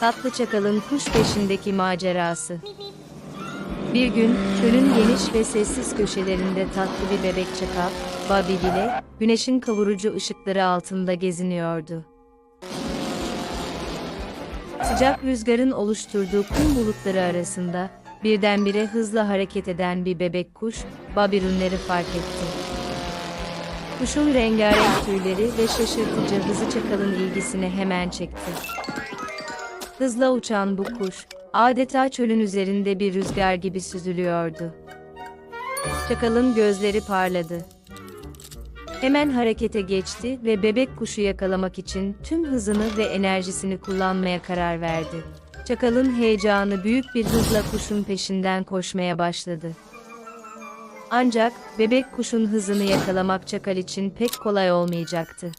Tatlı çakalın kuş peşindeki macerası. Bir gün, çölün geniş ve sessiz köşelerinde tatlı bir bebek çakal, Bobby ile, güneşin kavurucu ışıkları altında geziniyordu. Sıcak rüzgarın oluşturduğu kum bulutları arasında, birdenbire hızla hareket eden bir bebek kuş, Bobby Runner'ı fark etti. Kuşun rengarenk tüyleri ve şaşırtıcı hızı çakalın ilgisini hemen çekti. Hızla uçan bu kuş, adeta çölün üzerinde bir rüzgar gibi süzülüyordu. Çakalın gözleri parladı. Hemen harekete geçti ve bebek kuşu yakalamak için tüm hızını ve enerjisini kullanmaya karar verdi. Çakalın heyecanı büyük bir hızla kuşun peşinden koşmaya başladı. Ancak bebek kuşun hızını yakalamak çakal için pek kolay olmayacaktı.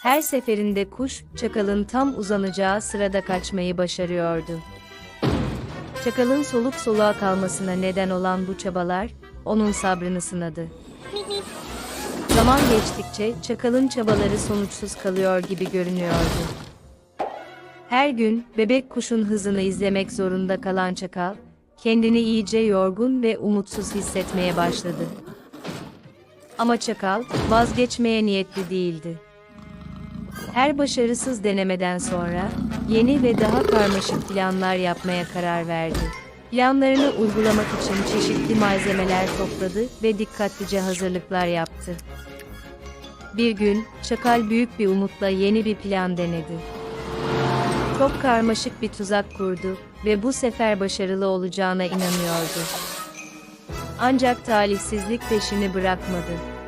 Her seferinde kuş, çakalın tam uzanacağı sırada kaçmayı başarıyordu. Çakalın soluk soluğa kalmasına neden olan bu çabalar, onun sabrını sınadı. Zaman geçtikçe çakalın çabaları sonuçsuz kalıyor gibi görünüyordu. Her gün bebek kuşun hızını izlemek zorunda kalan çakal, kendini iyice yorgun ve umutsuz hissetmeye başladı. Ama çakal vazgeçmeye niyetli değildi. Her başarısız denemeden sonra yeni ve daha karmaşık planlar yapmaya karar verdi. Planlarını uygulamak için çeşitli malzemeler topladı ve dikkatlice hazırlıklar yaptı. Bir gün çakal büyük bir umutla yeni bir plan denedi. Çok karmaşık bir tuzak kurdu ve bu sefer başarılı olacağına inanıyordu. Ancak talihsizlik peşini bırakmadı.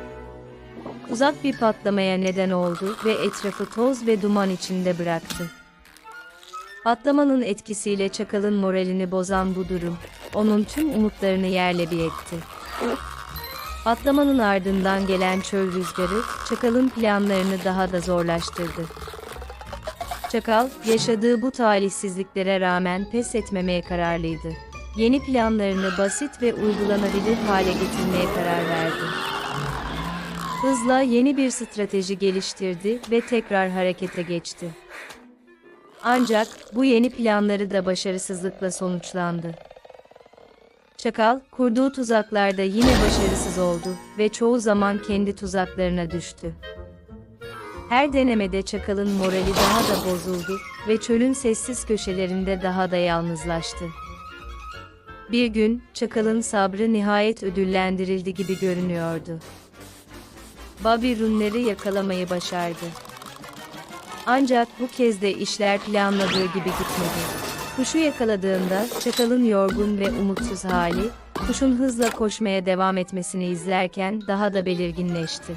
Uzak bir patlamaya neden oldu ve etrafı toz ve duman içinde bıraktı. Patlamanın etkisiyle çakalın moralini bozan bu durum, onun tüm umutlarını yerle bir etti. Patlamanın ardından gelen çöl rüzgarı, çakalın planlarını daha da zorlaştırdı. Çakal, yaşadığı bu talihsizliklere rağmen pes etmemeye kararlıydı. Yeni planlarını basit ve uygulanabilir hale getirmeye karar verdi. Hızla yeni bir strateji geliştirdi ve tekrar harekete geçti. Ancak bu yeni planları da başarısızlıkla sonuçlandı. Çakal, kurduğu tuzaklarda yine başarısız oldu ve çoğu zaman kendi tuzaklarına düştü. Her denemede çakalın morali daha da bozuldu ve çölün sessiz köşelerinde daha da yalnızlaştı. Bir gün, çakalın sabrı nihayet ödüllendirildi gibi görünüyordu. Bobby Runner'ı yakalamayı başardı. Ancak bu kez de işler planladığı gibi gitmedi. Kuşu yakaladığında çakalın yorgun ve umutsuz hali, kuşun hızla koşmaya devam etmesini izlerken daha da belirginleşti.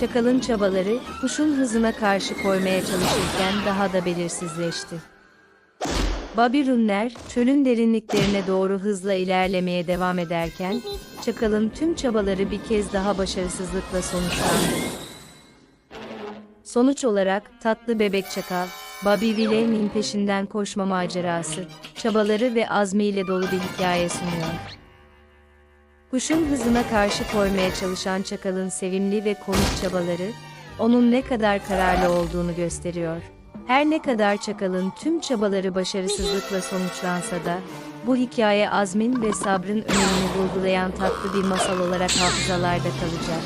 Çakalın çabaları, kuşun hızına karşı koymaya çalışırken daha da belirsizleşti. Bobby Runner, çölün derinliklerine doğru hızla ilerlemeye devam ederken, çakalın tüm çabaları bir kez daha başarısızlıkla sonuçlandı. Sonuç olarak, tatlı bebek çakal, Bobby William'in peşinden koşma macerası, çabaları ve azmiyle dolu bir hikaye sunuyor. Kuşun hızına karşı koymaya çalışan çakalın sevimli ve komik çabaları, onun ne kadar kararlı olduğunu gösteriyor. Her ne kadar çakalın tüm çabaları başarısızlıkla sonuçlansa da, bu hikaye azmin ve sabrın önemini vurgulayan tatlı bir masal olarak hafızalarda kalacak.